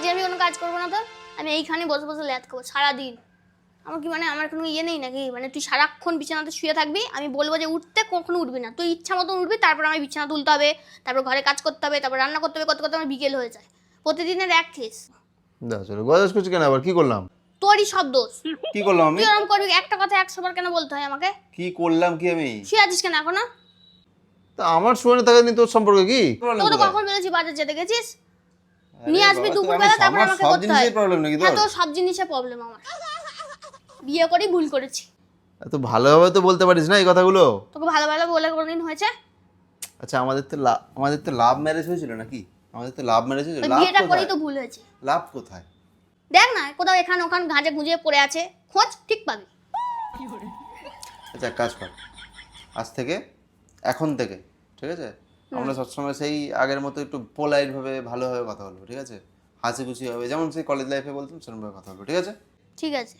আজকে আমি কোনো কাজ করব না তো? আমি এইখানে বসে বসে ল্যাদ খাব সারাদিন। আমার কি মানে আমার কোনো ইয়ে নেই নাকি? মানে তুই সারাক্ষণ বিছানাতে শুয়ে থাকবি আমি বলব যে উঠতে কখনো উঠবি না। তুই ইচ্ছা মতন উঠবি তারপর আমি বিছানা তুলতে হবে তারপর ঘরে কাজ করতে হবে তারপর রান্না করতে হবে করতে করতে আমার বিকেল হয়ে যায়। প্রতিদিনের এক খেস চলো গজাস করছি কেন আবার? কি করলাম? তোরই সব দোষ। কি করলাম আমি? তুই ওরকম করবি একটা কথা একশো বার কেন বলতে হয় আমাকে? কি করলাম কি আমি? শুয়ে আছিস কেন এখন? তা আমার শুনে থাকা নিয়ে তোর সম্পর্কে কি? তোকে তো কখন বলেছি বাজার যেতে গেছিস? নিয়ে আসবি দুপুরবেলা তারপর আমাকে সব করতে হয়। জিনিসের প্রবলেম নাকি হ্যাঁ তো সব জিনিসে প্রবলেম আমার। বিয়ে করেই ভুল করেছি। এত ভালোভাবে তো বলতে পারিস না এই কথাগুলো? তোকে ভালো ভালো বলে কোনদিন হয়েছে? আচ্ছা আমাদের তো আমাদের তো লাভ ম্যারেজ হয়েছিল নাকি? আমাদের তো লাভ ম্যারেজ হয়েছিল। লাভ বিয়েটা করেই তো ভুল হয়েছে। লাভ কোথায়? দেখ না কোথাও এখান ওখান ঘাঁজে গুঁজে পড়ে আছে। খোঁজ ঠিক পাবি। আচ্ছা কাজ কর। আজ থেকে এখন থেকে ঠিক আছে? আমরা সবসময় সেই আগের মতো একটু পোলাইট ভাবে ভালোভাবে কথা বলব ঠিক আছে? হাসি খুশি হবে যেমন সেই কলেজ লাইফে বলতাম সেরকমভাবে কথা বলব ঠিক আছে? ঠিক আছে।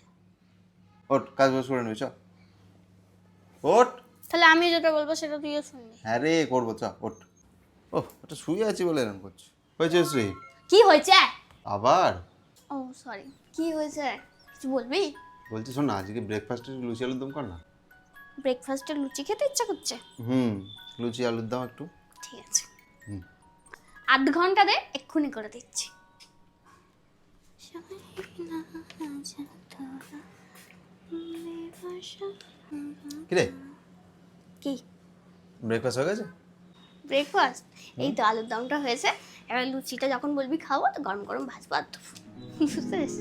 ওট কাজ বাজ করে নিবি চ। ওট তাহলে আমি যেটা বলব সেটা তুইও শুনবি। হ্যাঁ রে করব চ ওট ও ওটা শুয়ে আছি বলে এরকম করছি। হয়েছে শ্রী? কি হয়েছে? আবার? ও সরি কি হয়েছে? কিছু বলবি? বলছি শোন না আজকে ব্রেকফাস্টে লুচি আলুর দম কর না। ব্রেকফাস্টে লুচি খেতে ইচ্ছা করছে? হুম লুচি আলুর দম একটু। ঠিক আছে। আধ ঘণ্টা দে এক্ষুনি করে দিচ্ছি। কিরে? কি? ব্রেকফাস্ট হয়ে গেছে? ব্রেকফাস্ট এই তো আলুর দমটা হয়েছে। এবার লুচিটা যখন বলবি খাব তো গরম গরম ভাজবো আর দেবো। বুঝতে পেরেছিস?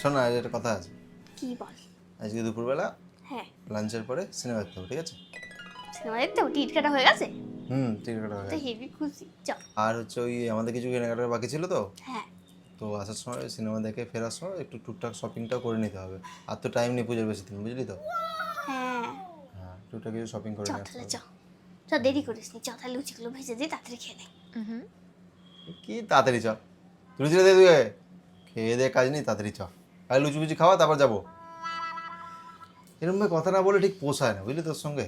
শোন আজ একটা কথা আছে। কি বল? আজকে দুপুরবেলা হ্যাঁ। লাঞ্চের পরে সিনেমা দেখতে হবে ঠিক আছে? সিনেমা দেখতে হবে? টিকিট কাটা হয়ে গেছে? হুম টিকিট কাটা হয়ে তো হেভি খুশি চ আর হচ্ছে ওই আমাদের কিছু কেনাকাটার বাকি ছিল তো? হ্যাঁ। তো আসার সময় সিনেমা দেখে ফেরার সময় একটু টুকটাক শপিংটাও করে নিতে হবে। আর তো টাইম নেই পুজোর বেশি দিন বুঝলি তো? হ্যাঁ। হ্যাঁ টুকটাক কিছু শপিং করে নিয়ে আসতে হবে। চ দেরি করিস নি চ তাহলে লুচিগুলো ভেজে দিই তাড়াতাড়ি খেয়ে নে। কি তাড়াতাড়ি চ লুচিটা দে তুই খেয়ে দে কাজ নেই তাড়াতাড়ি চ আর লুচি ফুচি খাওয়া তারপর যাব। এরকমভাবে কথা না বলে ঠিক পোষায় না বুঝলি তোর সঙ্গে?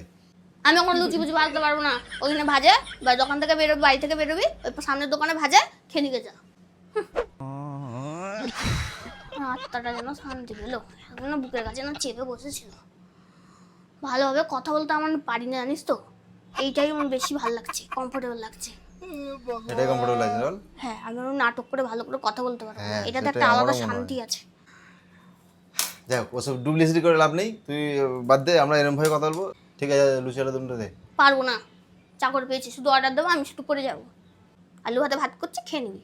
আমি এখন লুচি বুচি ভাজতে পারব না। ওইখানে ভাজে বা দোকান থেকে বেরোবি বাড়ি থেকে বেরোবি ওই সামনের দোকানে ভাজে খেয়ে নিয়ে যা। আত্মাটা যেন শান্তি পেল। এখন বুকের কাছে না চেপে বসেছিল। ভালোভাবে কথা বলতে আমার পারি না জানিস তো? এইটাই আমার বেশি ভালো লাগছে কমফোর্টেবল লাগছে। এটাই কমফোর্টেবল আছে বল। হ্যাঁ আমি নাটক করে ভালো করে কথা বলতে পারব। হ্যাঁ, এটাতে একটা আলাদা। শান্তি আছে। দেখ ওসব ডুপ্লিসিটি করে লাভ নেই। তুই বাদ দে আমরা এরকম ভাবে কথা বলব। ঠিক আছে লুচি আলু দে। পারব না। চাকর পেয়েছি, শুধু অর্ডার দেবো, আমি শুধু করে যাব। আলু ভাতে ভাত করছি, খেয়ে নিবি।